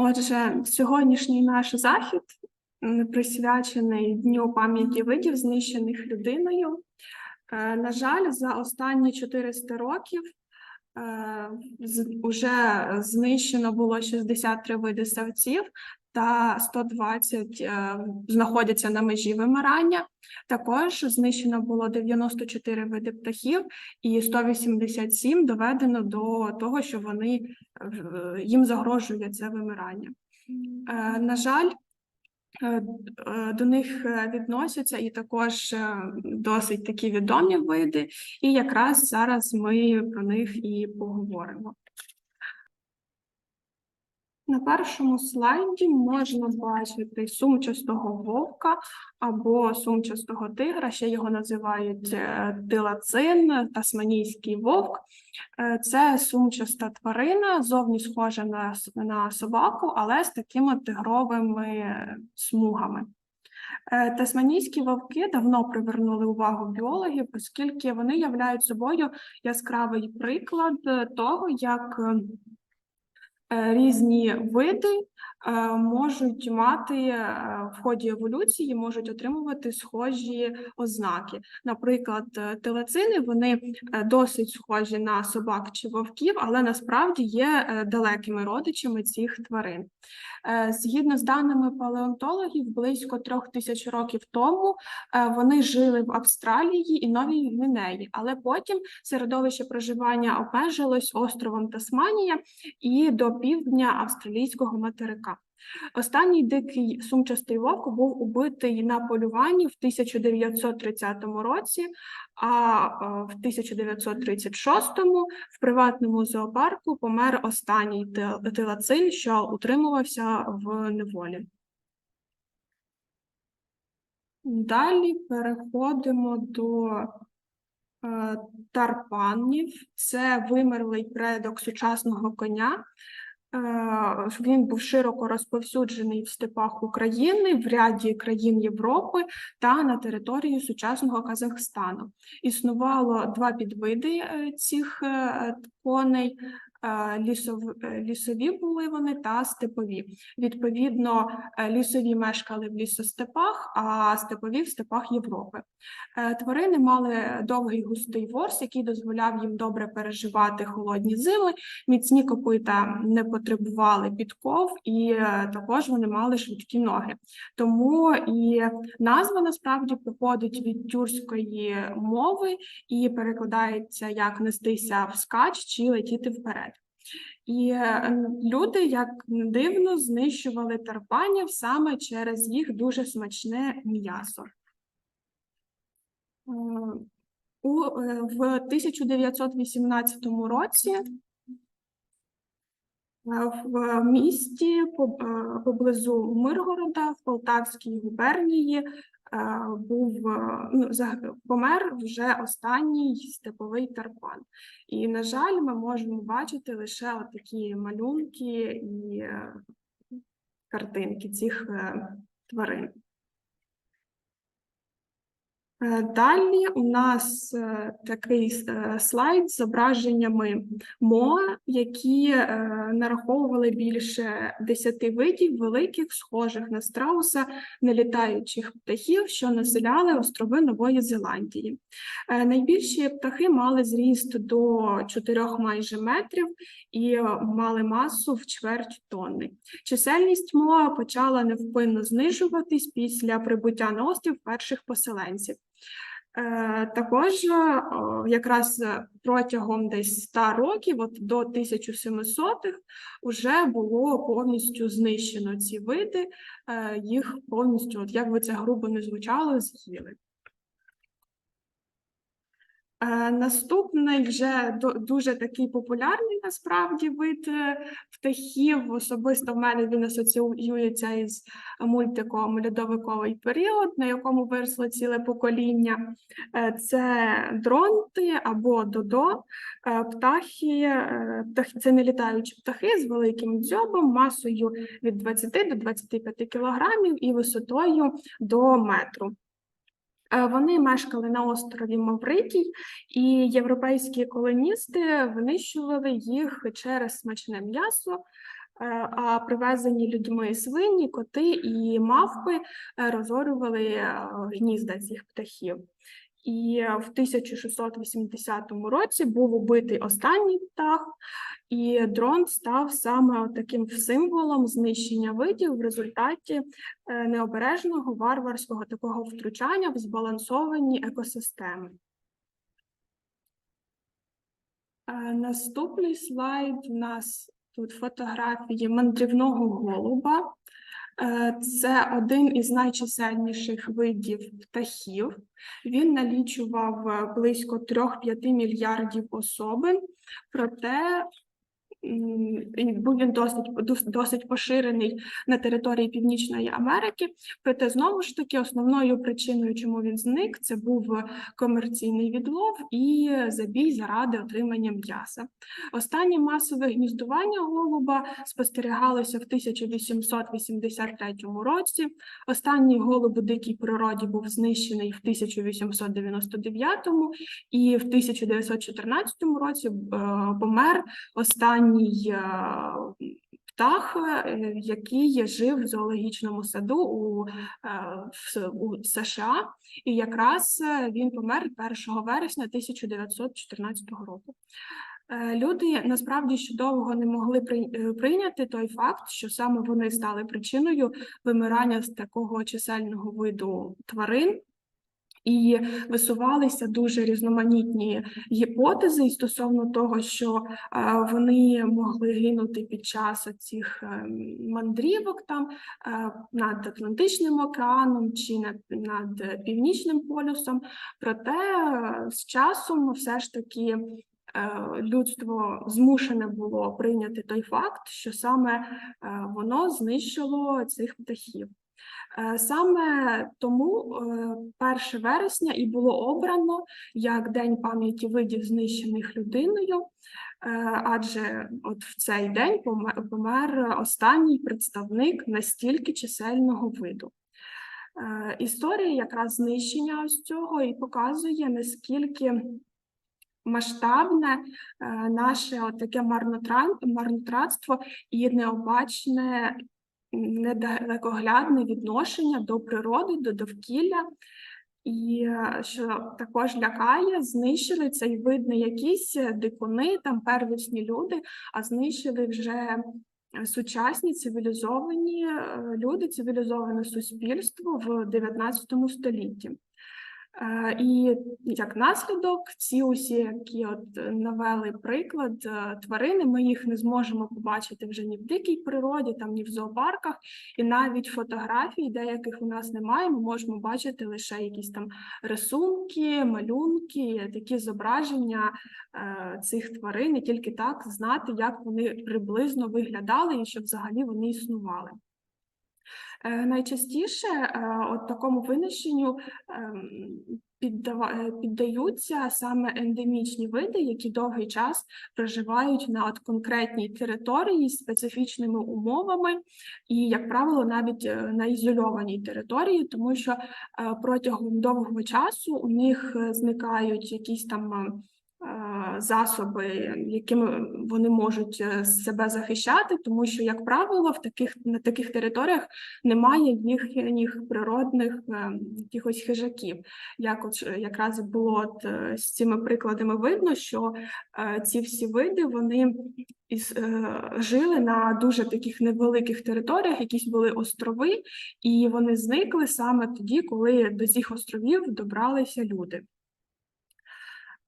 Отже, сьогоднішній наш захід присвячений Дню пам'яті видів, знищених людиною. Е, На жаль, за останні 400 років вже знищено було 63 види савців та 120 е, знаходяться на межі вимирання. Також знищено було 94 види птахів і 187 доведено до того, що вони їм загрожує це вимирання. Е, На жаль, е, до них відносяться і також досить такі відомі види, і якраз зараз ми про них і поговоримо. На першому слайді можна бачити сумчастого вовка або сумчастого тигра, ще його називають е, тилацин, тасманійський вовк. Е, Це сумчаста тварина, зовні схожа на, на собаку, але з такими тигровими смугами. Е, Тасманійські вовки давно привернули увагу біологів, оскільки вони являють собою яскравий приклад того, як е, е, різні види е, можуть мати е, в ході еволюції, можуть отримувати схожі ознаки. Наприклад, е, телецини вони е, досить схожі на собак чи вовків, але насправді є е, далекими родичами цих тварин. Е, Згідно з даними палеонтологів, близько трьох тисяч років тому е, вони жили в Австралії і Новій Гвінеї, але потім середовище проживання обмежилось островом Тасманія і до півдня австралійського материка. Останній дикий сумчастий вовк був убитий на полюванні в 1930 році, а е, в 1936 в приватному зоопарку помер останній тил- тилацин, що утримувався в неволі. Далі переходимо до е, тарпанів. Це вимерлий предок сучасного коня. Е, Він був широко розповсюджений в степах України, в ряді країн Європи та на території сучасного Казахстану. Існувало два підвиди е, цих е, коней. Е, е, лісові були вони та степові. Відповідно, е, лісові мешкали в лісостепах, а степові в степах Європи. Тварини мали довгий густий ворс, який дозволяв їм добре переживати холодні зими. Міцні копита не потребували підков, і також вони мали швидкі ноги. Тому і назва насправді походить від тюркської мови і перекладається як нестися вскач чи летіти вперед. І е, люди, як дивно, знищували тарпанів саме через їх дуже смачне м'ясо. Е, У, е, в 1918 році в місті поблизу Миргорода в Полтавській губернії був е, ну, помер вже останній степовий тарпан. І, на жаль, ми можемо бачити лише такі малюнки і е, картинки цих е, тварин. Е, Далі у нас е, такий е, слайд з зображеннями моа, які нараховували більше 10 видів великих, схожих на страуса, нелітаючих птахів, що населяли острови Нової Зеландії. Найбільші птахи мали зріст до 4 майже метрів і мали масу в чверть тонни. Чисельність моа почала невпинно знижуватись після прибуття на острів перших поселенців. Е, Також е, якраз е, протягом десь 100 років, от до 1700-х, вже було повністю знищено ці види, їх повністю, от як би це грубо не звучало, з'їли. Е, Наступний вже дуже такий популярний насправді вид е, птахів. Особисто в мене він асоціюється із мультиком Льодовиковий період, на якому виросло ціле покоління. Е, Це дронти або додо. Птахи, це нелітаючі птахи з великим дзьобом, масою від 20 до 25 кілограмів і висотою до метру. Е, Вони мешкали на острові Маврикій, і європейські колоністи винищували їх через смачне м'ясо, а привезені людьми свині, коти і мавпи е, розорювали е, гнізда цих птахів. І в 1680 році був убитий останній птах, і дрон став саме таким символом знищення видів в результаті е, необережного варварського такого втручання в збалансовані екосистеми. Е, Наступний слайд у нас тут фотографії мандрівного голуба. Е, Це один із найчисельніших видів птахів. Він налічував е, близько 3-5 мільярдів особин, проте був він досить, досить поширений на території Північної Америки. Проте, знову ж таки, основною причиною, чому він зник, це був комерційний відлов і забій заради отримання м'яса. Останнє масове гніздування голуба спостерігалося в 1883 році. Останній голуб у дикій природі був знищений в 1899 і в 1914 році е, помер останній е, птах, е, який жив в зоологічному саду у, е, у США, і якраз він помер 1 вересня 1914 року. Люди насправді ще довго не могли прийняти той факт, що саме вони стали причиною вимирання такого чисельного виду тварин. І висувалися дуже різноманітні гіпотези стосовно того, що е, вони могли гинути під час цих мандрівок там е, над Атлантичним океаном чи над, над Північним полюсом. Проте е, з часом все ж таки е, людство змушене було прийняти той факт, що саме е, воно знищило цих птахів. Е, Саме тому е, 1 вересня і було обрано як День пам'яті видів знищених людиною, е, адже от в цей день помер останній представник настільки чисельного виду. Е, Історія якраз знищення ось цього і показує, наскільки масштабне е, наше от таке марнотратство і необачне недалекоглядне відношення до природи, до довкілля, і е, що також лякає, знищили цей вид не якісь дикуни, там первісні люди, а знищили вже е, сучасні цивілізовані е, люди, цивілізоване суспільство в 19 столітті. Е, І як наслідок, ці усі, які от е, навели приклад, е, тварини, ми їх не зможемо побачити вже ні в дикій природі, там ні в зоопарках, і навіть фотографій, деяких у нас немає. Ми можемо бачити лише якісь там рисунки, малюнки, такі зображення цих тварин, і тільки так знати, як вони приблизно виглядали і щоб взагалі вони існували. Е, Найчастіше е, от такому винищенню ем, е, піддаються саме ендемічні види, які довгий час проживають на от конкретній території з специфічними умовами, і, як правило, навіть на ізольованій території, тому що протягом довгого часу у них зникають якісь там. Засоби, якими вони можуть е, себе захищати, тому що, як правило, в таких на таких територіях немає їхніх природних е, якихось хижаків. Як от е, якраз було от, з цими прикладами видно, що ці всі види вони жили на дуже таких невеликих територіях, якісь були острови, і вони зникли саме тоді, коли до цих островів добралися люди.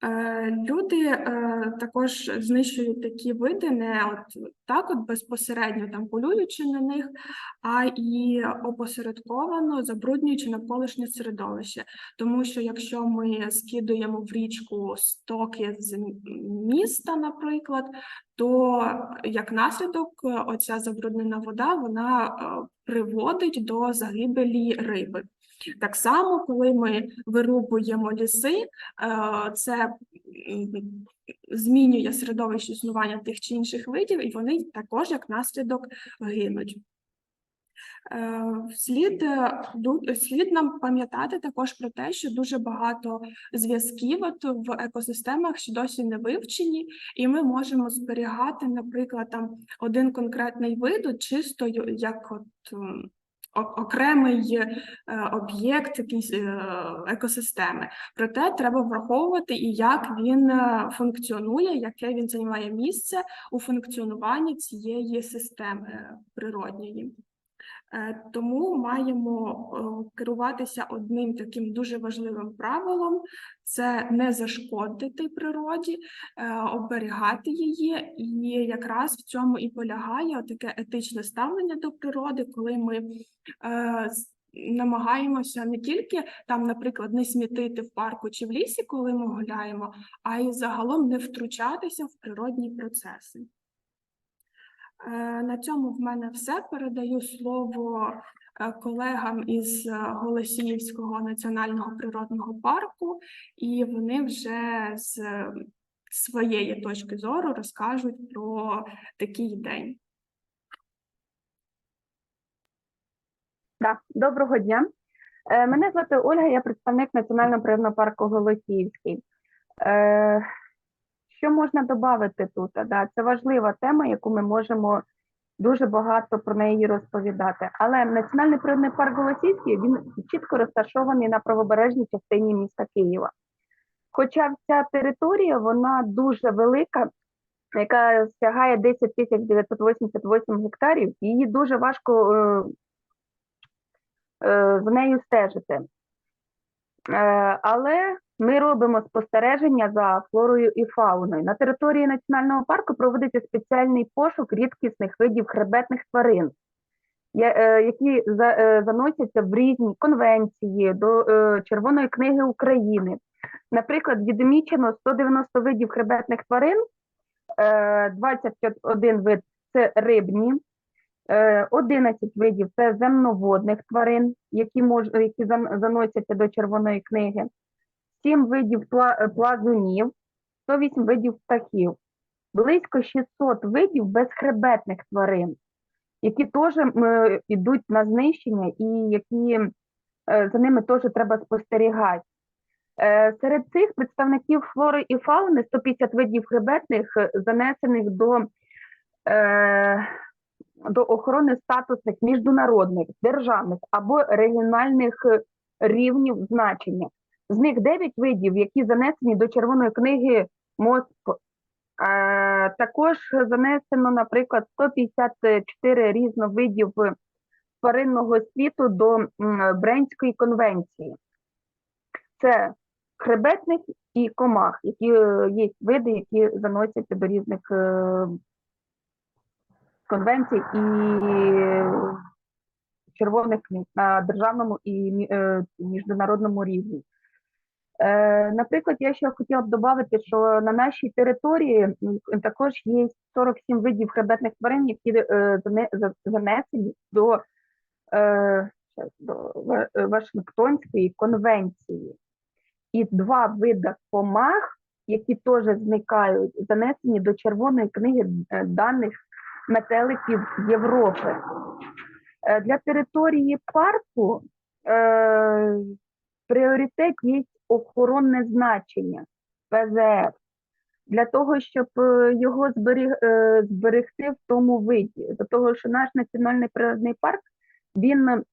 Е, Люди е, також знищують такі види не от так, от безпосередньо там полюючи на них, а і опосередковано забруднюючи навколишнє середовище. Тому що якщо ми скидуємо в річку стоки з міста, наприклад, то як наслідок оця забруднена вода вона е, приводить до загибелі риби. Так само, коли ми вирубуємо ліси, е, це змінює середовище існування тих чи інших видів, і вони також як наслідок гинуть. Е, Слід, е, слід нам пам'ятати також про те, що дуже багато зв'язків в екосистемах ще досі не вивчені, і ми можемо зберігати, наприклад, там один конкретний вид чисто як от окремий е, об'єкт якийсь е, екосистеми. Проте треба враховувати і як він е, функціонує, яке він займає місце у функціонуванні цієї системи природньої. Е, Тому маємо е, керуватися одним таким дуже важливим правилом: це не зашкодити природі, е, оберігати її. І якраз в цьому і полягає таке етичне ставлення до природи, коли ми намагаємося не тільки там, наприклад, не смітити в парку чи в лісі, коли ми гуляємо, а й загалом не втручатися в природні процеси. Е, На цьому в мене все. Передаю слово е, колегам із е, Голосіївського національного природного парку, і вони вже з своєї точки зору розкажуть про такий день. Да, доброго дня. Мене звати Ольга, я представник Національного природного парку Голосіївський. Е, Що можна додати тут? Да, це важлива тема, яку ми можемо дуже багато про неї розповідати. Але Національний природний парк Голосіївський він чітко розташований на правобережній частині міста Києва. Хоча ця територія вона дуже велика, яка сягає 10 тисяч 988 гектарів, її дуже важко е, е, за нею стежити. Е, Але ми робимо спостереження за флорою і фауною. На території національного парку проводиться спеціальний пошук рідкісних видів хребетних тварин, е, які е, заносяться в різні конвенції до Червоної книги України. Наприклад, відмічено 190 видів хребетних тварин, е, 21 вид це рибні, 11 видів це земноводних тварин, які мож, які заносяться до червоної книги, 7 видів пла- е, плазунів, 108 видів птахів, близько 600 видів безхребетних тварин, які теж йдуть на знищення і які е, за ними теж треба спостерігати. Е, Серед цих представників флори і фауни 150 видів хребетних е, занесених до е, до охорони статусних міжнародних, державних або регіональних е, рівнів значення. З них 9 видів, які занесені до Червоної книги МОСП. Е, також занесено, наприклад, 154 різновидів тваринного світу до Бренської конвенції. Це хребетних і комах, які е, є види, які заносяться до різних конвенцій і червоних книг на державному і е, міжнародному рівні. Е, Наприклад, я ще хотіла б додати, що на нашій території також є 47 видів хребетних тварин, які е, зане- за- занесені до, е, до е, Вашингтонської конвенції. І два види комах, які теж зникають, занесені до Червоної книги е, даних метеликів Європи. Е, Для території парку е, пріоритет є охоронне значення ПЗР для того, щоб е, його зберіг, е, зберегти в тому виді. До того, що наш національний природний парк він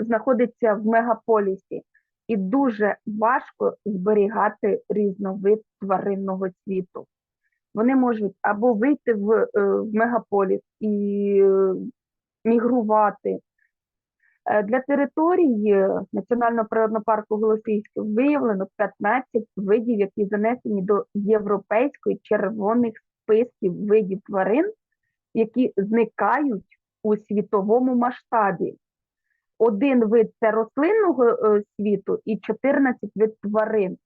знаходиться в мегаполісі, і дуже важко зберігати різновид тваринного світу. Вони можуть або вийти в, е, в мегаполіс і е, мігрувати. Е, Для території Національного природного парку Голосійське виявлено 15 видів, які занесені до європейської червоних списків видів тварин, які зникають у світовому масштабі. Один вид це рослинного світу і 14 вид тварин.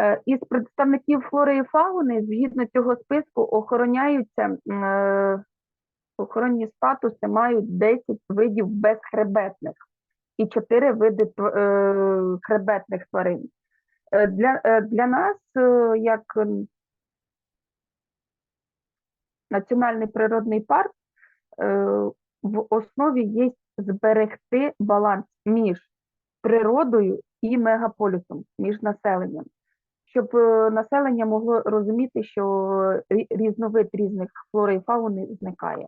Е, Із представників флори і фауни, згідно цього списку, охороняються е, охоронні статуси мають 10 видів безхребетних і 4 види е, хребетних тварин. Для, для нас, як Національний природний парк, в основі є зберегти баланс між природою і мегаполісом, між населенням, щоб е, населення могло розуміти, що різновид різних флори і фауни зникає.